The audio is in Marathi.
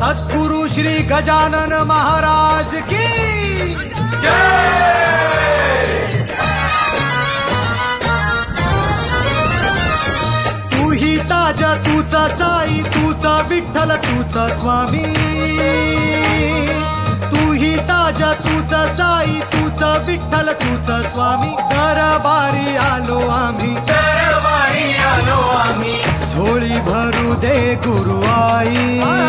सद्गुरु श्री गजानन महाराज की तू ही ताजा तूचा साई तुझा विठ्ठल तुझा स्वामी। तू ही ताजा तुझा साई तुझा विठ्ठल तुझा स्वामी। दरबारी आलो आम्ही। दरबारी आलो आम्ही। झोळी भरू दे गुरु आई।